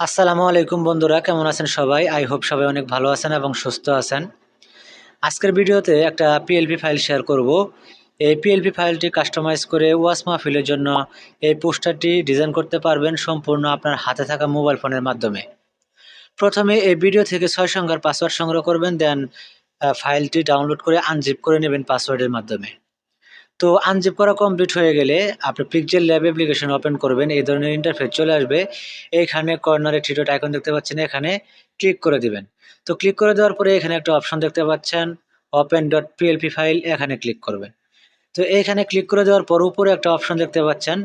আসসালামু আলাইকুম বন্ধুরা, কেমন আছেন সবাই? আই হোপ সবাই অনেক ভালো আছেন এবং সুস্থ আছেন। আজকের ভিডিওতে একটা পিএলপি ফাইল শেয়ার করব। এই পিএলপি ফাইলটি কাস্টমাইজ করে ওয়াস মাহফিলের জন্য এই পোস্টারটি ডিজাইন করতে পারবেন সম্পূর্ণ আপনার হাতে থাকা মোবাইল ফোনের মাধ্যমে। প্রথমে এই ভিডিও থেকে ছয় সংখ্যার পাসওয়ার্ড সংগ্রহ করবেন দেন ফাইলটি ডাউনলোড করে আনজিপ করে নেবেন পাসওয়ার্ডের মাধ্যমে। তো আনজিপ করা কমপ্লিট হয়ে গেলে আপনি পিকজেল ল্যাব অ্যাপ্লিকেশন ওপেন করবেন, এই ধরনের ইন্টারফেস চলে আসবে। এইখানে কর্নারে থ্রিডট আইকন দেখতে পাচ্ছেন, এখানে ক্লিক করে দিবেন। তো ক্লিক করে দেওয়ার পরে এখানে একটা অপশন দেখতে পাচ্ছেন ওপেন ডট পিএলপি ফাইল এখানে ক্লিক করবেন। তো এখানে ক্লিক করে দেওয়ার পর উপরে একটা অপশন দেখতে পাচ্ছেন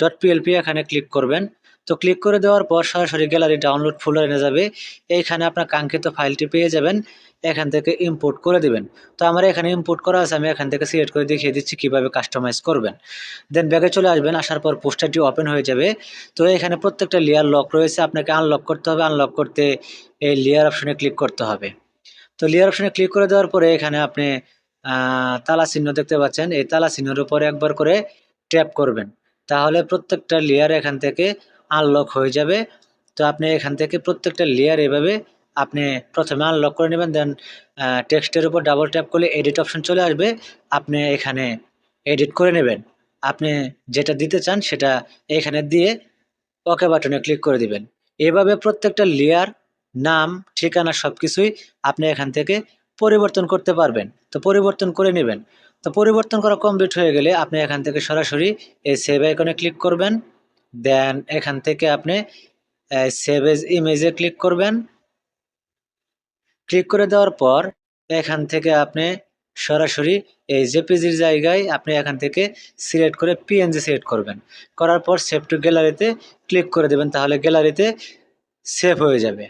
ডট পিএলপি এখানে ক্লিক করবেন। তো ক্লিক করে দেওয়ার পর সরাসরি গ্যালারি ডাউনলোড ফোল্ডার এনে যাবে। এইখানে আপনার কাঙ্ক্ষিত ফাইলটি পেয়ে যাবেন। এখান থেকে ইম্পোর্ট করে দিবেন। তো আমার এখানে ইম্পোর্ট করা আছে, আমি এখান থেকে সিলেক্ট করে দেখিয়ে দিচ্ছি কীভাবে কাস্টমাইজ করবেন। দেন ব্যাগে চলে আসবেন, আসার পর পোস্টারটি ওপেন হয়ে যাবে। তো এখানে প্রত্যেকটা লেয়ার লক রয়েছে, আপনাকে আনলক করতে হবে। আনলক করতে এই লেয়ার অপশনে ক্লিক করতে হবে। তো লেয়ার অপশনে ক্লিক করে দেওয়ার পরে এখানে আপনি তালা চিহ্ন দেখতে পাচ্ছেন। এই তালা চিহ্নের উপরে একবার করে ট্যাপ করবেন। তাহলে প্রত্যেকটা লেয়ার এখান থেকে আনলক হয়ে যাবে। তো আপনি এখান থেকে প্রত্যেকটা লেয়ার এভাবে আপনি প্রথমে আনলক করে নেবেন দেন টেক্সটের উপর ডাবল ট্যাপ করলে এডিট অপশন চলে আসবে। আপনি এখানে এডিট করে নেবেন। আপনি যেটা দিতে চান সেটা এখানে দিয়ে ওকে বাটনে ক্লিক করে দিবেন। এভাবে প্রত্যেকটা লেয়ার নাম, ঠিকানা সব কিছুই আপনি এখান থেকে পরিবর্তন করতে পারবেন। তো পরিবর্তন করে নেবেন। তো পরিবর্তন করা কমপ্লিট হয়ে গেলে আপনি এখান থেকে সরাসরি এই সেভ আইকনে ক্লিক করবেন। দেন এখান থেকে আপনি সেভ এজ ইমেজে ক্লিক করবেন। ক্লিক করে দেওয়ার পর এখান থেকে আপনি সরাসরি এই জেপিজির জায়গায় আপনি এখান থেকে সিলেক্ট করে পিএনজি সিলেক্ট করবেন। করার পর সেভ টু গ্যালারিতে ক্লিক করে দেবেন, তাহলে গ্যালারিতে সেভ হয়ে যাবে।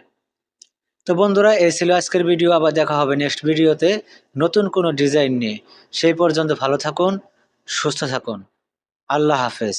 তো বন্ধুরা, এই ছিল আজকের ভিডিও আবার দেখা হবে নেক্সট ভিডিওতে নতুন কোনো ডিজাইন নিয়ে। সেই পর্যন্ত ভালো থাকুন, সুস্থ থাকুন। আল্লাহ হাফেজ।